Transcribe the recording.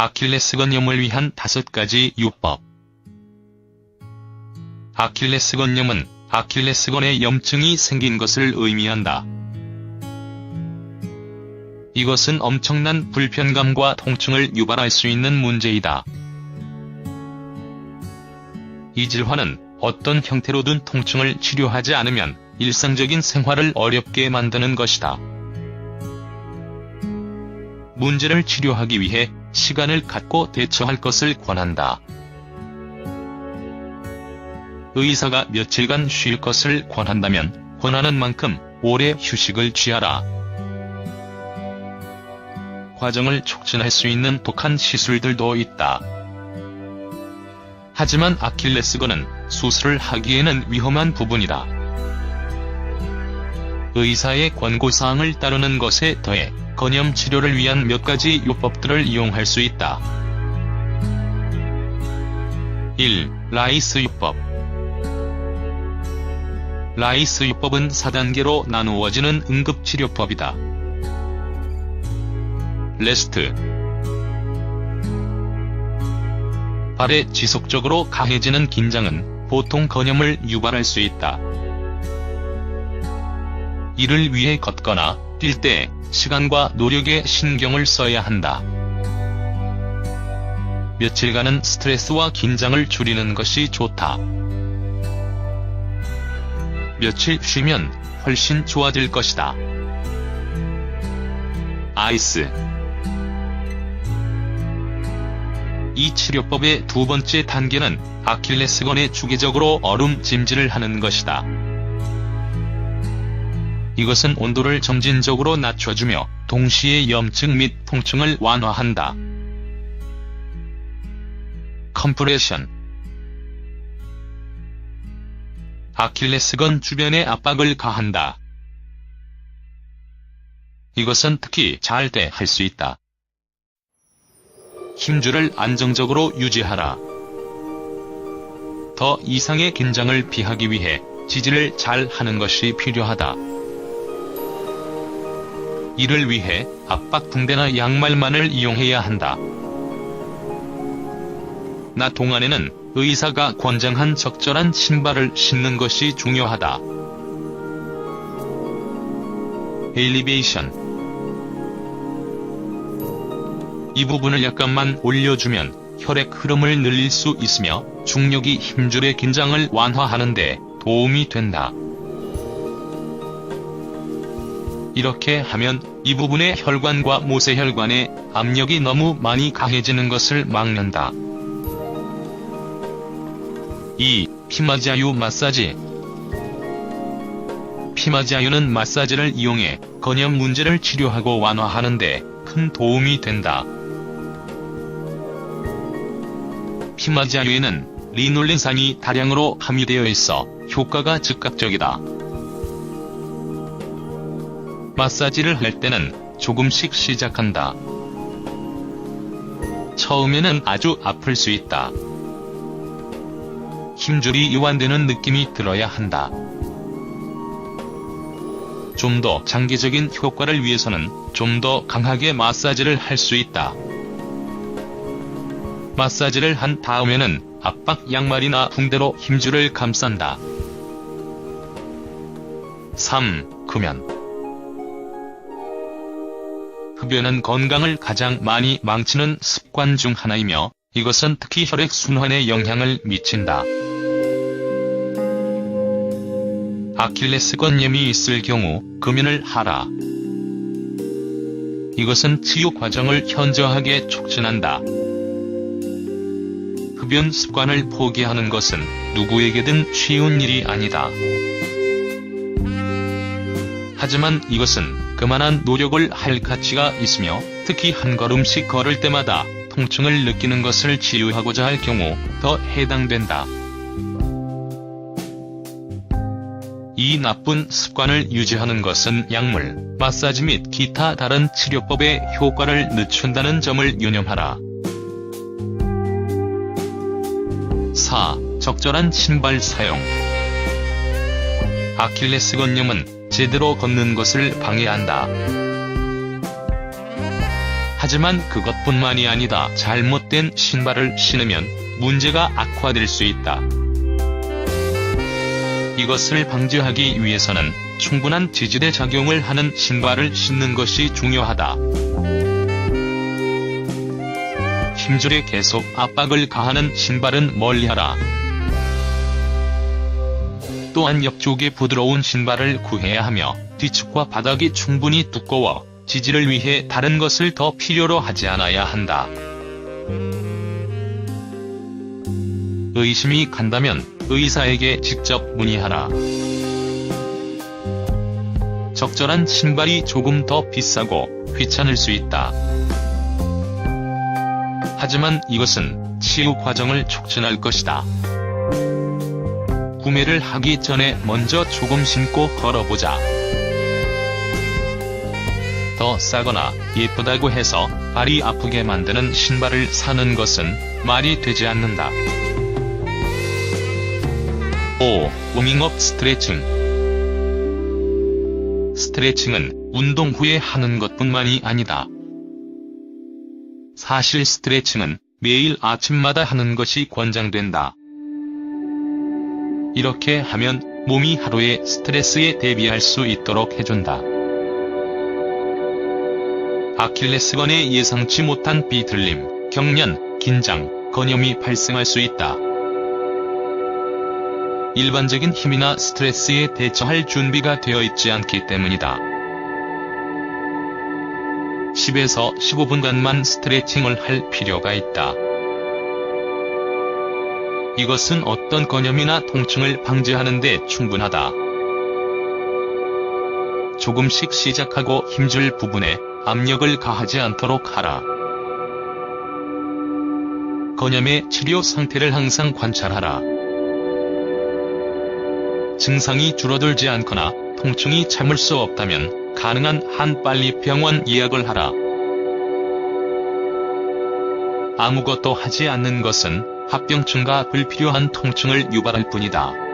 아킬레스건염을 위한 다섯 가지 요법. 아킬레스건염은 아킬레스건에 염증이 생긴 것을 의미한다. 이것은 엄청난 불편감과 통증을 유발할 수 있는 문제이다. 이 질환은 어떤 형태로든 통증을 치료하지 않으면 일상적인 생활을 어렵게 만드는 것이다. 문제를 치료하기 위해 시간을 갖고 대처할 것을 권한다. 의사가 며칠간 쉴 것을 권한다면 권하는 만큼 오래 휴식을 취하라. 과정을 촉진할 수 있는 독한 시술들도 있다. 하지만 아킬레스건은 수술을 하기에는 위험한 부분이다. 의사의 권고사항을 따르는 것에 더해 건염 치료를 위한 몇 가지 요법들을 이용할 수 있다. 1. 라이스 요법 라이스 요법은 4단계로 나누어지는 응급치료법이다. 레스트 발에 지속적으로 강해지는 긴장은 보통 건염을 유발할 수 있다. 이를 위해 걷거나 뛸 때 시간과 노력에 신경을 써야 한다. 며칠간은 스트레스와 긴장을 줄이는 것이 좋다. 며칠 쉬면 훨씬 좋아질 것이다. 아이스 이 치료법의 두 번째 단계는 아킬레스건에 주기적으로 얼음 찜질을 하는 것이다. 이것은 온도를 점진적으로 낮춰주며 동시에 염증 및 통증을 완화한다. 컴프레션 아킬레스건 주변에 압박을 가한다. 이것은 특히 잘 때 할 수 있다. 힘줄을 안정적으로 유지하라. 더 이상의 긴장을 피하기 위해 지지를 잘 하는 것이 필요하다. 이를 위해 압박 붕대나 양말만을 이용해야 한다. 낮 동안에는 의사가 권장한 적절한 신발을 신는 것이 중요하다. 엘리베이션 이 부분을 약간만 올려주면 혈액 흐름을 늘릴 수 있으며 중력이 힘줄의 긴장을 완화하는 데 도움이 된다. 이렇게 하면 이 부분의 혈관과 모세혈관에 압력이 너무 많이 가해지는 것을 막는다. 2. 피마자유 마사지 피마자유는 마사지를 이용해 건염 문제를 치료하고 완화하는데 큰 도움이 된다. 피마자유에는 리놀렌산이 다량으로 함유되어 있어 효과가 즉각적이다. 마사지를 할 때는 조금씩 시작한다. 처음에는 아주 아플 수 있다. 힘줄이 이완되는 느낌이 들어야 한다. 좀 더 장기적인 효과를 위해서는 좀 더 강하게 마사지를 할 수 있다. 마사지를 한 다음에는 압박 양말이나 붕대로 힘줄을 감싼다. 3. 금연 흡연은 건강을 가장 많이 망치는 습관 중 하나이며 이것은 특히 혈액 순환에 영향을 미친다. 아킬레스건염이 있을 경우 금연을 하라. 이것은 치유 과정을 현저하게 촉진한다. 흡연 습관을 포기하는 것은 누구에게든 쉬운 일이 아니다. 하지만 이것은 그만한 노력을 할 가치가 있으며 특히 한 걸음씩 걸을 때마다 통증을 느끼는 것을 치유하고자 할 경우 더 해당된다. 이 나쁜 습관을 유지하는 것은 약물, 마사지 및 기타 다른 치료법의 효과를 늦춘다는 점을 유념하라. 4. 적절한 신발 사용 아킬레스건염은 제대로 걷는 것을 방해한다. 하지만 그것뿐만이 아니다. 잘못된 신발을 신으면 문제가 악화될 수 있다. 이것을 방지하기 위해서는 충분한 지지대 작용을 하는 신발을 신는 것이 중요하다. 힘줄에 계속 압박을 가하는 신발은 멀리하라. 또한 옆쪽에 부드러운 신발을 구해야 하며 뒤축과 바닥이 충분히 두꺼워 지지를 위해 다른 것을 더 필요로 하지 않아야 한다. 의심이 간다면 의사에게 직접 문의하라. 적절한 신발이 조금 더 비싸고 귀찮을 수 있다. 하지만 이것은 치유 과정을 촉진할 것이다. 구매를 하기 전에 먼저 조금 신고 걸어보자. 더 싸거나 예쁘다고 해서 발이 아프게 만드는 신발을 사는 것은 말이 되지 않는다. 5. 워밍업 스트레칭 스트레칭은 운동 후에 하는 것뿐만이 아니다. 사실 스트레칭은 매일 아침마다 하는 것이 권장된다. 이렇게 하면 몸이 하루의 스트레스에 대비할 수 있도록 해준다. 아킬레스건의 예상치 못한 비틀림, 경련, 긴장, 건염이 발생할 수 있다. 일반적인 힘이나 스트레스에 대처할 준비가 되어 있지 않기 때문이다. 10에서 15분간만 스트레칭을 할 필요가 있다. 이것은 어떤 건염이나 통증을 방지하는 데 충분하다. 조금씩 시작하고 힘줄 부분에 압력을 가하지 않도록 하라. 건염의 치료 상태를 항상 관찰하라. 증상이 줄어들지 않거나 통증이 참을 수 없다면 가능한 한 빨리 병원 예약을 하라. 아무것도 하지 않는 것은 합병증과 불필요한 통증을 유발할 뿐이다.